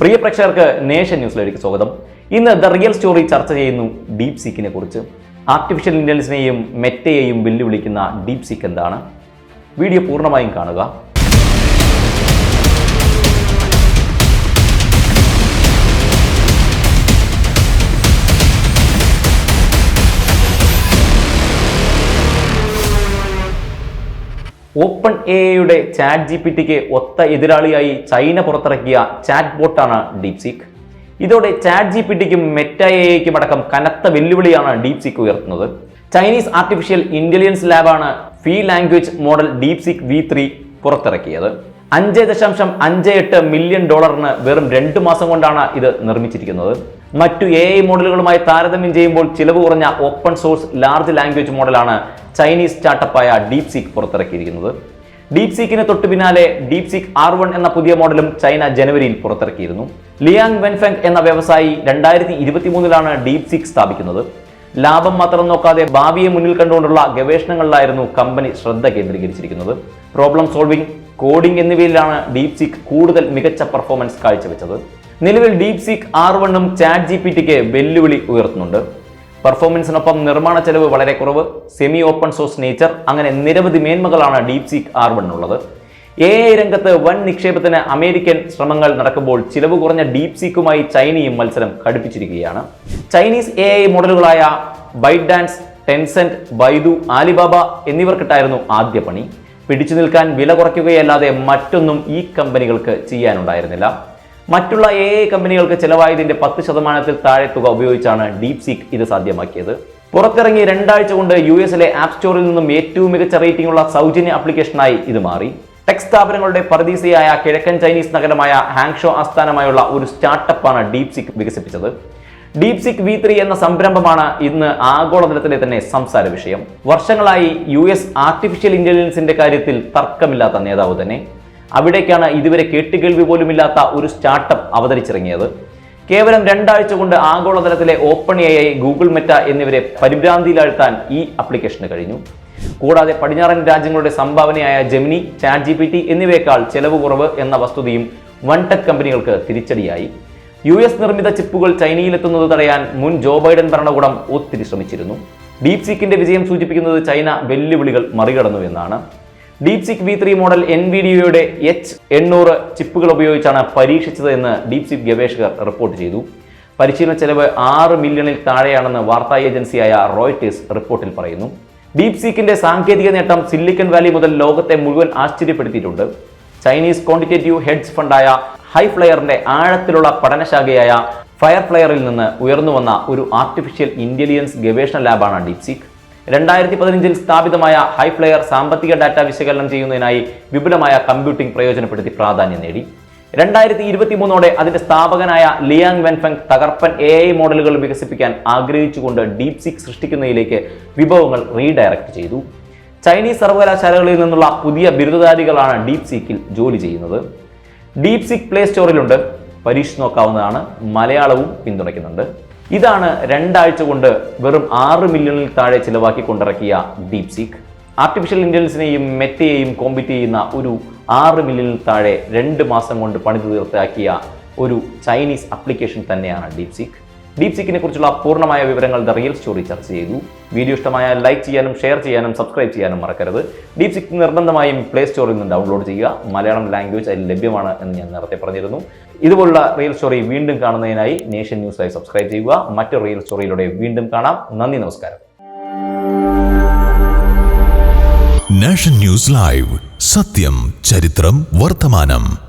പ്രിയ പ്രേക്ഷകർക്ക് നേഷൻ ന്യൂസിലേക്ക് സ്വാഗതം. ഇന്ന് ദ റിയൽ സ്റ്റോറി ചർച്ച ചെയ്യുന്നു ഡീപ് സീക്കിനെ കുറിച്ച്. ആർട്ടിഫിഷ്യൽ ഇന്റലിജൻസിനെയും മെറ്റയെയും വെല്ലുവിളിക്കുന്ന ഡീപ് സീക്ക് എന്താണ്? വീഡിയോ പൂർണമായും കാണുക. ഓപ്പൺ എ ഐയുടെ ചാറ്റ് ജി പി ടിക്ക് ഒത്ത എതിരാളിയായി ചൈന പുറത്തിറക്കിയ ചാറ്റ് ബോട്ടാണ് ഡീപ് സീക്ക് ഇതോടെ ചാറ്റ് ജി പി ടിക്കും മെറ്റ എ ഐക്കും അടക്കം കനത്ത വെല്ലുവിളിയാണ് ഡീപ് സീക്ക് ഉയർത്തുന്നത്. ചൈനീസ് ആർട്ടിഫിഷ്യൽ ഇന്റലിജൻസ് ലാബാണ് ഫീ language model DeepSeek V three പുറത്തിറക്കിയത്. അഞ്ച് ദശാംശം അഞ്ച് എട്ട് മില്യൺ ഡോളറിന് വെറും രണ്ട് മാസം കൊണ്ടാണ് ഇത് നിർമ്മിച്ചിരിക്കുന്നത്. മറ്റു എ ഐ മോഡലുകളുമായി താരതമ്യം ചെയ്യുമ്പോൾ ചിലവ് കുറഞ്ഞ ഓപ്പൺ സോഴ്സ് ലാർജ് ലാംഗ്വേജ് മോഡലാണ് ചൈനീസ് സ്റ്റാർട്ടപ്പായ ഡീപ് സീക്ക് പുറത്തിറക്കിയിരിക്കുന്നത്. ഡീപ് സീക്കിന് തൊട്ടു പിന്നാലെ ഡീപ് സീക്ക് ആർ വൺ എന്ന പുതിയ മോഡലും ചൈന ജനുവരിയിൽ പുറത്തിറക്കിയിരുന്നു. ലിയാങ് വെൻഫെങ് എന്ന വ്യവസായി രണ്ടായിരത്തി ഇരുപത്തി മൂന്നിലാണ് ഡീപ് സീക്ക് സ്ഥാപിക്കുന്നത്. ലാഭം മാത്രം നോക്കാതെ ഭാവിയെ മുന്നിൽ കണ്ടുകൊണ്ടുള്ള ഗവേഷണങ്ങളിലായിരുന്നു കമ്പനി ശ്രദ്ധ കേന്ദ്രീകരിച്ചിരിക്കുന്നത്. പ്രോബ്ലം സോൾവിംഗ് കോഡിംഗ് എന്നിവയിലാണ് ഡീപ് സീക്ക് കൂടുതൽ മികച്ച പെർഫോമൻസ് കാഴ്ചവെച്ചത്. നിലവിൽ ഡീപ് സീക്ക് ആർ വണ്ണും ചാറ്റ് ജി പി ടിക്ക് വെല്ലുവിളി ഉയർത്തുന്നുണ്ട്. പെർഫോമൻസിനൊപ്പം നിർമ്മാണ ചെലവ് വളരെ കുറവ്. സെമി ഓപ്പൺ സോഴ്സ് നേച്ചർ അങ്ങനെ നിരവധി മേന്മകളാണ് ഡീപ് സീക്ക് ആർ വണ്ണുള്ളത് എ ഐ രംഗത്ത് വൻ നിക്ഷേപത്തിന് അമേരിക്കൻ ശ്രമങ്ങൾ നടക്കുമ്പോൾ ചിലവ് കുറഞ്ഞ ഡീപ് സീക്കുമായി ചൈനയും മത്സരം ഘടിപ്പിച്ചിരിക്കുകയാണ്. ചൈനീസ് എ ഐ മോഡലുകളായ ByteDance Tencent Baidu Alibaba എന്നിവർക്കിട്ടായിരുന്നു ആദ്യ പണി. പിടിച്ചു നിൽക്കാൻ വില കുറയ്ക്കുകയല്ലാതെ മറ്റൊന്നും ഈ കമ്പനികൾക്ക് ചെയ്യാനുണ്ടായിരുന്നില്ല. മറ്റുള്ള എ കമ്പനികൾക്ക് ചിലവായതിന്റെ പത്ത് ശതമാനത്തിൽ താഴെ തുക ഉപയോഗിച്ചാണ് ഡീപ് സീക്ക് ഇത് സാധ്യമാക്കിയത്. പുറത്തിറങ്ങി രണ്ടാഴ്ച കൊണ്ട് യു എസിലെ ആപ്പ് സ്റ്റോറിൽ നിന്നും ഏറ്റവും മികച്ച റേറ്റിംഗ് ഉള്ള സൗജന്യ ആപ്ലിക്കേഷനായി ഇത് മാറി. ടെക് സ്ഥാപനങ്ങളുടെ പരദീസയായ കിഴക്കൻ ചൈനീസ് നഗരമായ ഹാങ്ഷോ ആസ്ഥാനമായുള്ള ഒരു സ്റ്റാർട്ടപ്പാണ് ഡീപ് സിക്ക് വികസിപ്പിച്ചത്. ഡീപ് സിക് വി ത്രീ എന്ന സംരംഭമാണ് ഇന്ന് ആഗോളതലത്തിലെ തന്നെ സംസാര വിഷയം. വർഷങ്ങളായി യു എസ് ആർട്ടിഫിഷ്യൽ ഇന്റലിജൻസിന്റെ കാര്യത്തിൽ തർക്കമില്ലാത്ത നേതാവ് തന്നെ. അവിടേക്കാണ് ഇതുവരെ കേട്ടുകേൾവി പോലുമില്ലാത്ത ഒരു സ്റ്റാർട്ടപ്പ് അവതരിച്ചിറങ്ങിയത്. കേവലം രണ്ടാഴ്ച കൊണ്ട് ആഗോളതലത്തിലെ Open A I Google Meta എന്നിവരെ പരിഭ്രാന്തിയിലാഴ്ത്താൻ ഈ അപ്ലിക്കേഷന് കഴിഞ്ഞു. കൂടാതെ പടിഞ്ഞാറൻ രാജ്യങ്ങളുടെ സംഭാവനയായ Gemini chat G P T എന്നിവയേക്കാൾ ചെലവ് കുറവ് എന്ന വസ്തുതയും വൺ ടെക് കമ്പനികൾക്ക് തിരിച്ചടിയായി. യു എസ് നിർമ്മിത ചിപ്പുകൾ ചൈനയിലെത്തുന്നത് തടയാൻ മുൻ ജോ ബൈഡൻ ഭരണകൂടം ഒത്തിരി ശ്രമിച്ചിരുന്നു. ഡീപ് സീക്കിന്റെ വിജയം സൂചിപ്പിക്കുന്നത് ചൈന വെല്ലുവിളികൾ മറികടന്നു എന്നാണ്. DeepSeek V three model N V ഡിയുടെ എച്ച് എണ്ണൂറ് ചിപ്പുകൾ ഉപയോഗിച്ചാണ് പരീക്ഷിച്ചത് എന്ന് ഡീപ് സിക് ഗവേഷകർ റിപ്പോർട്ട് ചെയ്തു. പരിശീലന ചെലവ് ആറ് മില്യണിൽ താഴെയാണെന്ന് വാർത്താ ഏജൻസിയായ റോയ്റ്റേഴ്സ് റിപ്പോർട്ടിൽ പറയുന്നു. ഡീപ് സീക്കിന്റെ സാങ്കേതിക നേട്ടം സിലിക്കൺ വാലി മുതൽ ലോകത്തെ മുഴുവൻ ആശ്ചര്യപ്പെടുത്തിയിട്ടുണ്ട്. ചൈനീസ് ക്വാണ്ടിറ്റേറ്റീവ് ഹെഡ്സ് ഫണ്ടായ ഹൈ ഫ്ലയറിന്റെ ആഴത്തിലുള്ള പഠനശാഖയായ ഫയർ ഫ്ലയറിൽ നിന്ന് ഉയർന്നു വന്ന ഒരു ആർട്ടിഫിഷ്യൽ ഇന്റലിജൻസ് ഗവേഷണ ലാബാണ് ഡീപ്സിക് രണ്ടായിരത്തി പതിനഞ്ചിൽ സ്ഥാപിതമായ ഹൈ ഫ്ലയർ സാമ്പത്തിക ഡാറ്റ വിശകലനം ചെയ്യുന്നതിനായി വിപുലമായ കമ്പ്യൂട്ടിംഗ് പ്രയോജനപ്പെടുത്തി പ്രാധാന്യം നേടി. രണ്ടായിരത്തി ഇരുപത്തി മൂന്നോടെ അതിന്റെ സ്ഥാപകനായ ലിയാങ് വെൻഫെങ് തകർപ്പൻ എ ഐ മോഡലുകൾ വികസിപ്പിക്കാൻ ആഗ്രഹിച്ചുകൊണ്ട് ഡീപ് സിക് സൃഷ്ടിക്കുന്നതിലേക്ക് വിഭവങ്ങൾ റീഡയറക്ട് ചെയ്തു. ചൈനീസ് സർവകലാശാലകളിൽ നിന്നുള്ള പുതിയ ബിരുദധാരികളാണ് ഡീപ് സീക്കിൽ ജോലി ചെയ്യുന്നത്. ഡീപ് സിക് പ്ലേ സ്റ്റോറിലുണ്ട് പരീക്ഷിച്ച് നോക്കാവുന്നതാണ്. മലയാളവും പിന്തുണയ്ക്കുന്നുണ്ട്. ഇതാണ് രണ്ടാഴ്ച കൊണ്ട് വെറും ആറ് മില്യണിൽ താഴെ ചിലവാക്കി കൊണ്ടിറക്കിയ ഡീപ് സീക്ക് ആർട്ടിഫിഷ്യൽ ഇന്റലിജൻസിനെയും മെറ്റയെയും കോമ്പീറ്റ് ചെയ്യുന്ന ഒരു ആറ് മില്യണിൽ താഴെ രണ്ട് മാസം കൊണ്ട് പണിത് തീർത്താക്കിയ ഒരു ചൈനീസ് അപ്ലിക്കേഷൻ തന്നെയാണ് ഡീപ് സീക്ക് ഡീപ് സീക്കിനെ കുറിച്ചുള്ള പൂർണമായ വിവരങ്ങൾ ദ റിയൽ സ്റ്റോറി ചർച്ച ചെയ്തു. വീഡിയോ ഇഷ്ടമായ ലൈക്ക് ചെയ്യാനും ഷെയർ ചെയ്യാനും സബ്സ്ക്രൈബ് ചെയ്യാനും മറക്കരുത്. ഡീപ് സിക്ക് നിർബന്ധമായും പ്ലേ സ്റ്റോറിൽ നിന്ന് ഡൗൺലോഡ് ചെയ്യുക. മലയാളം ലാംഗ്വേജ് അതിൽ ലഭ്യമാണ് എന്ന് ഞാൻ നേരത്തെ പറഞ്ഞിരുന്നു. ഇതുപോലുള്ള റിയൽ സ്റ്റോറി വീണ്ടും കാണുന്നതിനായി നേഷൻ ന്യൂസായി സബ്സ്ക്രൈബ് ചെയ്യുക. മറ്റു റിയൽ സ്റ്റോറിയിലൂടെ വീണ്ടും കാണാം. നന്ദി നമസ്കാരം. നാഷൻ ന്യൂസ് ലൈവ് സത്യം ചരിത്രം വർത്തമാനം.